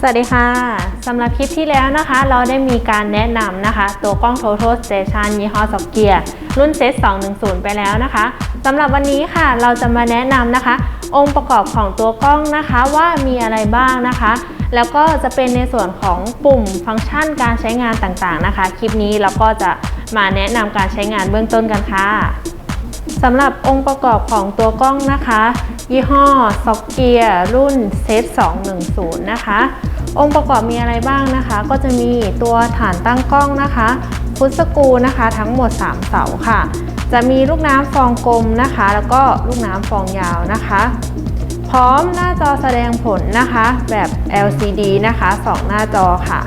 สวัสดีค่ะสำหรับคลิปที่แล้วนะคะ เราได้มีการแนะนำนะคะ ตัวกล้อง Total Station ยี่ห้อ s o c g e a r รุ่น Z 210 ไปแล้วนะคะสำหรับวันนี้ค่ะเราจะมาแนะนำนะคะ องค์ประกอบของตัวกล้องนะคะว่ามีอะไรบ้างนะคะ แล้วก็จะเป็นในส่วนของปุ่มฟังก์ชันการใช้งานต่างๆนะคะ คลิปนี้เราก็จะมาแนะนำการใช้งานเบื้องต้นกันค่ะสำหรับองค์ประกอบของตัวกล้องนะคะ ยี่ห้อ s o c g e a r รุ่น Z 210 นะคะ องค์ประกอบมีอะไรบ้างนะคะ ก็จะมีตัวฐานตั้งกล้องนะคะฟุตสกูนะคะ ทั้งหมด 3 เสาค่ะ จะมีลูกน้ำฟองกลมนะคะ แล้วก็ลูกน้ำฟองยาวนะคะ พร้อมหน้าจอแสดงผลนะคะ แบบ LCD นะคะ 2 หน้าจอค่ะ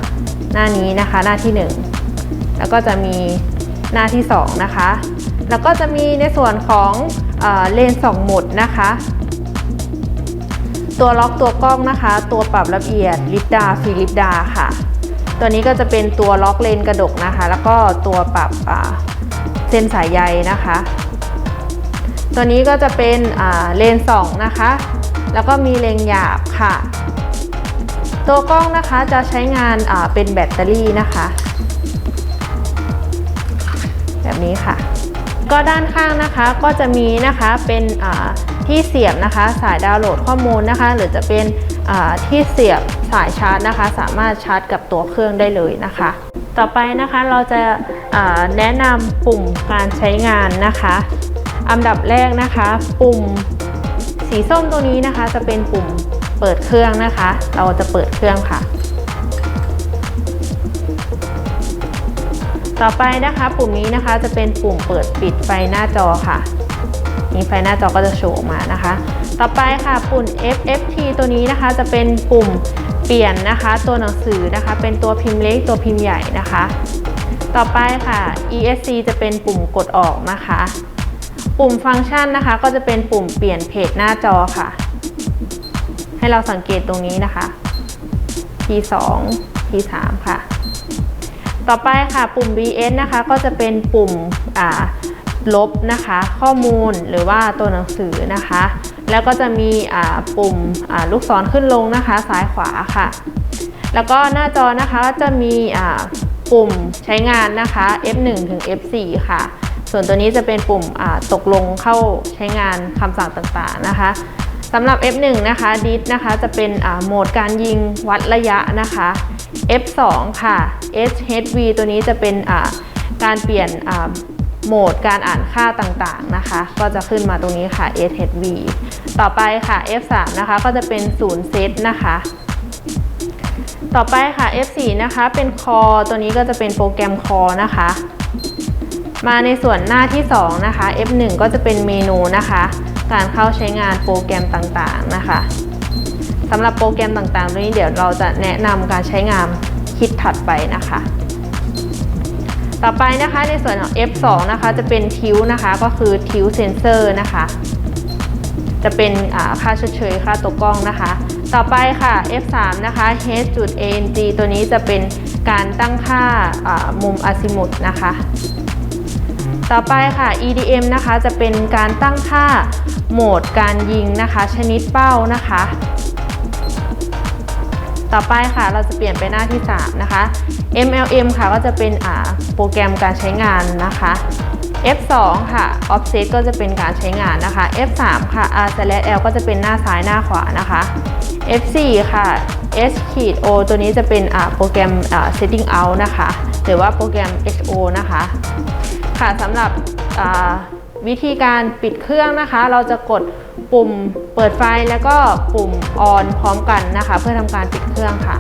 หน้านี้นะคะหน้าที่ 1 แล้วก็จะมีหน้าที่ 2 นะคะ แล้วก็จะมีในส่วนของเอเลนส์2โหมดนะคะ ตัวล็อกตัวกล้องนะคะ ตัวปรับละเอียดลิปดาฟิลิปดาค่ะ ตัวนี้ก็จะเป็นตัวล็อกเลนกระดกนะคะ แล้วก็ตัวปรับเส้นสายใยนะคะ ตัวนี้ก็จะเป็นเลนส์2นะคะ แล้วก็มีเลนหยาบค่ะ ตัวกล้องนะคะจะใช้งานเป็นแบตเตอรี่นะคะ แบบนี้ค่ะ ก็ด้านข้างนะคะก็จะมีนะคะเป็นอ่า ที่เสียบนะคะ สายดาวน์โหลดข้อมูลนะคะ หรือจะเป็นที่เสียบสายชาร์จนะคะ สามารถชาร์จกับตัวเครื่องได้เลยนะคะ ต่อไปนะคะเราจะาแนะนำปุ่มการใช้งานนะคะอันดับแรกนะคะ ปุ่มสีส้มตัวนี้นะคะ จะเป็นปุ่มเปิดเครื่องนะคะ เราจะเปิดเครื่องค่ะ ต่อไปนะคะ ปุ่มนี้นะคะจะเป็นปุ่มเปิดปิดไฟหน้าจอค่ะ นี่ไฟหน้าจอก็จะโชว์ออกมานะคะ ต่อไปค่ะปุ่ม FFT ตัวนี้นะคะ จะเป็นปุ่มเปลี่ยนนะคะ ตัวหนังสือนะคะ เป็นตัวพิมพ์เล็กตัวพิมพ์ใหญ่นะคะ ต่อไปค่ะ ESC จะเป็นปุ่มกดออกนะคะ ปุ่มฟังก์ชันนะคะ ก็จะเป็นปุ่มเปลี่ยนเพจหน้าจอค่ะ ให้เราสังเกตตรงนี้นะคะ P2 P3 ค่ะ ต่อไปค่ะปุ่ม BS นะคะ ก็จะเป็นปุ่มอ่า ลบนะคะ ข้อมูลหรือว่าตัวหนังสือนะคะ แล้วก็จะมีปุ่มลูกศรขึ้นลงนะคะ ซ้ายขวาค่ะ แล้วก็หน้าจอนะคะก็จะมีปุ่มใช้งานนะคะ F1 ถึง F4 ค่ะ ส่วนตัวนี้จะเป็นปุ่มตกลงเข้าใช้งานคำสั่งต่างๆนะคะสำหรับ F1 นะคะดิสนะคะจะเป็นโหมดการยิงวัดระยะนะคะ F2 ค่ะ SHV ตัวนี้จะเป็นการเปลี่ยน โหมดการอ่านค่าต่างๆนะคะ ก็จะขึ้นมาตรงนี้ค่ะ SHV ต่อไปค่ะ F3 นะคะก็จะเป็น0เซตนะคะ ต่อไปค่ะ F4 นะคะเป็น Core ตัวนี้ก็จะเป็นโปรแกรม Core นะคะ มาในส่วนหน้าที่ 2 นะคะ F1 ก็จะเป็นเมนูนะคะ การเข้าใช้งานโปรแกรมต่างๆนะคะสำหรับโปรแกรมต่างๆ ตัวนี้เดี๋ยวเราจะแนะนำการใช้งานคิดถัดไปนะคะ ต่อไปนะคะในส่วนของ F2 นะคะจะเป็นทิวนะคะก็คือทิวเซนเซอร์นะคะจะเป็นค่าเชยค่าตัวกล้องนะคะ ต่อไปค่ะ F3 นะคะ H.ANG ตัวนี้จะเป็นการตั้งค่ามุมอาซิมุตนะคะ ต่อไปค่ะ EDM นะคะจะเป็นการตั้งค่าโหมดการยิงนะคะ ชนิดเป้านะคะ ต่อไปค่ะเราจะเปลี่ยนไปหน้าที่ 3 นะคะ MLM ค่ะก็จะเป็นโปรแกรมการใช้งานนะคะ F2 ค่ะ Offset ก็จะเป็นการใช้งานนะคะ F3 ค่ะ R L ก็จะเป็นหน้าซ้ายหน้าขวานะคะ F4 ค่ะ S O ตัวนี้จะเป็นโปรแกรม Setting Out นะคะ หรือว่าโปรแกรม HO นะคะ ค่ะสำหรับวิธีการปิดเครื่องนะคะ เราจะกด ปุ่มเปิดไฟแล้วก็ปุ่มออนพร้อมกันนะคะ เพื่อทำการปิดเครื่องค่ะ